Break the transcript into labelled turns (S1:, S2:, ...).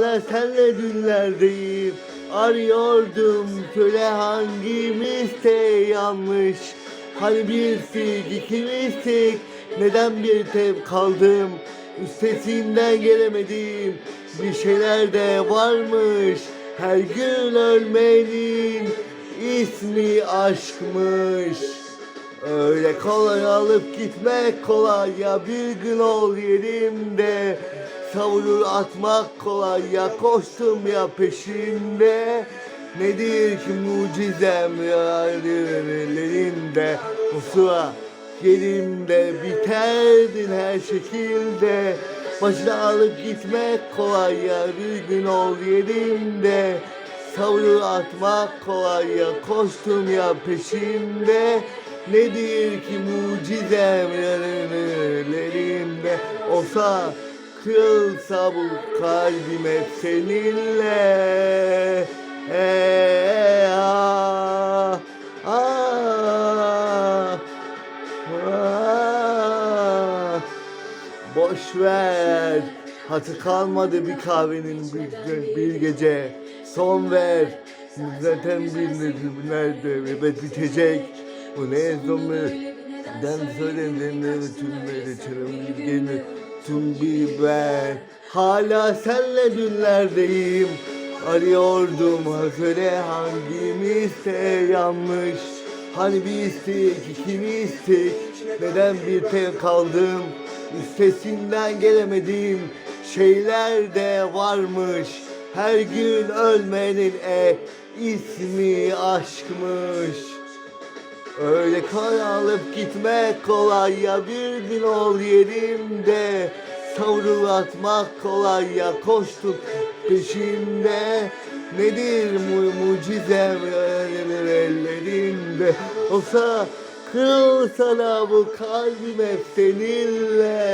S1: Hala senle dünlerdeyim Arıyordum söyle hangimiz de yanlış? Hani birsik ikimizdik Neden bir tek kaldım? Üstesinden gelemedim Bir şeyler de varmış. Her gün ölmenin ismi aşkmış. Öyle kolay alıp gitmek kolay ya bir gün ol yerimde Savurur atmak kolay ya koştum ya peşinde. Nedir ki mucizem ya ellerinde Usura yerimde biterdin her şekilde. Başına alıp gitmek kolay ya bir gün ol yerimde Savru atmak kolay ya koştum ya peşinde. Nedir ki mucizem yarınlarımda Olsa kırılsa bu kalbim hep seninle Ee, ah, ah, ah. Boş ver. Hatı kalmadı bir kahvenin bir, bir gece. Son ver. Zaten bir nerede evet bitecek. Bu ne zombie? Den söylendiğinde tüm böyle çırım gelir. Tüm biber. Hala senle dünlerdeyim. Arıyordum ha söyle hangimiz de yanlış. Hani bizdik ikimizdik. Neden bir tek kaldım? Üstesinden gelemedim. Şeyler de varmış. Her gün ölmenin e ismi aşkmış. Öyle kolay alıp gitmek kolay ya bir gün ol yerimde Savrul atmak kolay ya koştuk peşinde. Nedir mu ellerin ellerinde? Olsa kırılsa da bu kalbim hep seninle